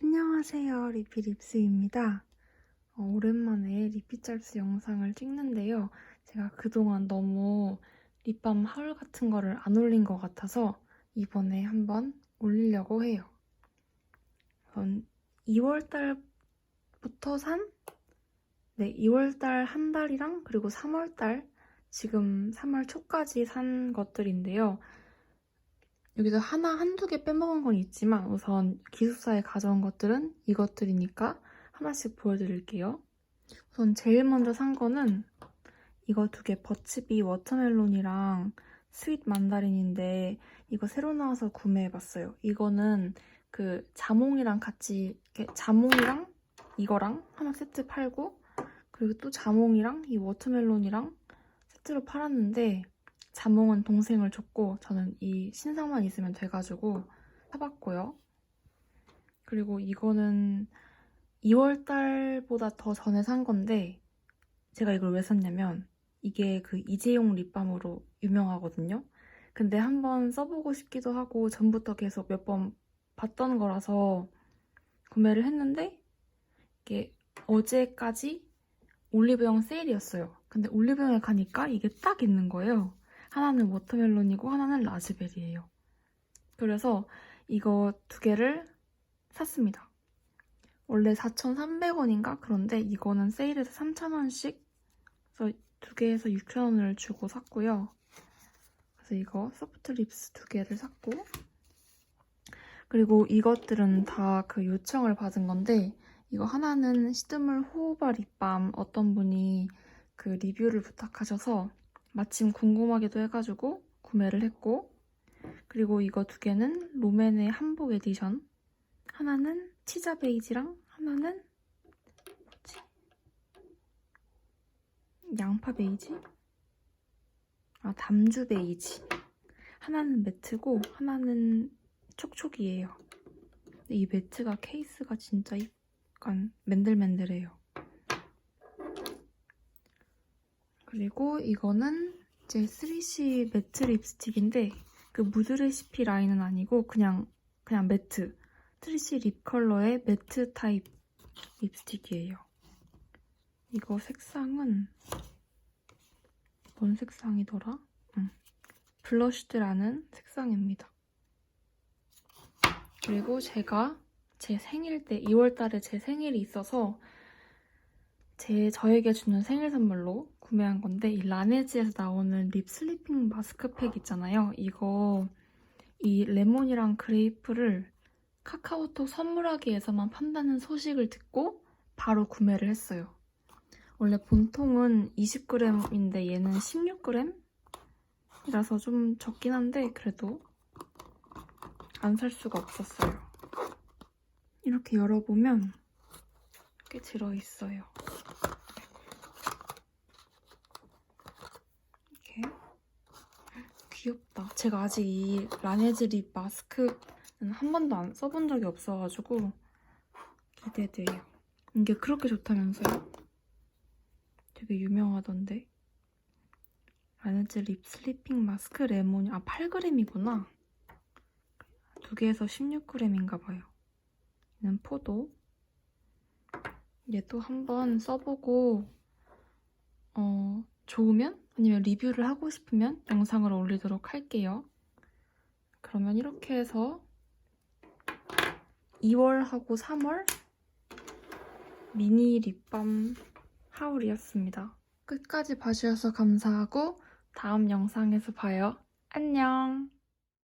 안녕하세요. 리피 립스입니다. 어, 오랜만에 리피 짤스 영상을 찍는데요. 제가 그동안 너무 립밤 하울 같은 거를 안 올린 것 같아서 이번에 한번 올리려고 해요. 전 2월달부터 산? 네, 2월달 한 달이랑 그리고 3월달 지금 3월 초까지 산 것들인데요. 여기서 하나, 한두 개 빼먹은 건 있지만 우선 기숙사에 가져온 것들은 이것들이니까 하나씩 보여드릴게요. 우선 제일 먼저 산 거는 이거 두 개 버치비 워터멜론이랑 스윗 만다린인데 이거 새로 나와서 구매해봤어요. 이거는 그 자몽이랑 같이 이렇게 자몽이랑 이거랑 하나 세트 팔고 그리고 또 자몽이랑 이 워터멜론이랑 세트로 팔았는데 자몽은 동생을 줬고 저는 이 신상만 있으면 돼가지고 사봤고요. 그리고 이거는 2월달보다 더 전에 산 건데 제가 이걸 왜 샀냐면 이게 그 이재용 립밤으로 유명하거든요. 근데 한번 써보고 싶기도 하고 전부터 계속 몇 번 봤던 거라서 구매를 했는데 이게 어제까지 올리브영 세일이었어요. 근데 올리브영에 가니까 이게 딱 있는 거예요. 하나는 워터멜론이고 하나는 라즈베리예요. 그래서 이거 두 개를 샀습니다. 원래 4,300원인가? 그런데 이거는 세일해서 3,000원씩 그래서 두 개에서 6,000원을 주고 샀고요. 그래서 이거 소프트 립스 두 개를 샀고 그리고 이것들은 다 그 요청을 받은 건데 이거 하나는 시드물 호호바 립밤 어떤 분이 그 리뷰를 부탁하셔서 마침 궁금하기도 해가지고 구매를 했고 그리고 이거 두 개는 롬앤의 한복 에디션 하나는 치자 베이지랑 하나는 뭐지? 양파 베이지? 아 담주 베이지 하나는 매트고 하나는 촉촉이에요 이 매트가 케이스가 진짜 약간 맨들맨들해요 그리고 이거는 이제 3C 매트 립스틱인데 그 무드 레시피 라인은 아니고 그냥 그냥 매트 3C 립 컬러의 매트 타입 립스틱이에요. 이거 색상은 뭔 색상이더라? 응. 블러쉬드라는 색상입니다. 그리고 제가 제 생일 때 2월 달에 제 생일이 있어서 제 저에게 주는 생일 선물로 구매한 건데 이 라네즈에서 나오는 립 슬리핑 마스크팩 있잖아요. 이거 이 레몬이랑 그레이프를 카카오톡 선물하기에서만 판다는 소식을 듣고 바로 구매를 했어요. 원래 본통은 20g인데 얘는 16g이라서 좀 적긴 한데 그래도 안 살 수가 없었어요. 이렇게 열어보면 꽤 들어있어요. 이렇게 귀엽다. 제가 아직 이 라네즈 립 마스크는 한 번도 안 써본 적이 없어가지고 기대돼요. 이게 그렇게 좋다면서요? 되게 유명하던데. 라네즈 립 슬리핑 마스크 레몬이 아 8g이구나. 두 개에서 16g인가 봐요. 얘는 포도. 얘도 한번 써보고 어, 좋으면 아니면 리뷰를 하고 싶으면 영상을 올리도록 할게요. 그러면 이렇게 해서 2월하고 3월 미니 립밤 하울이었습니다. 끝까지 봐주셔서 감사하고 다음 영상에서 봐요. 안녕!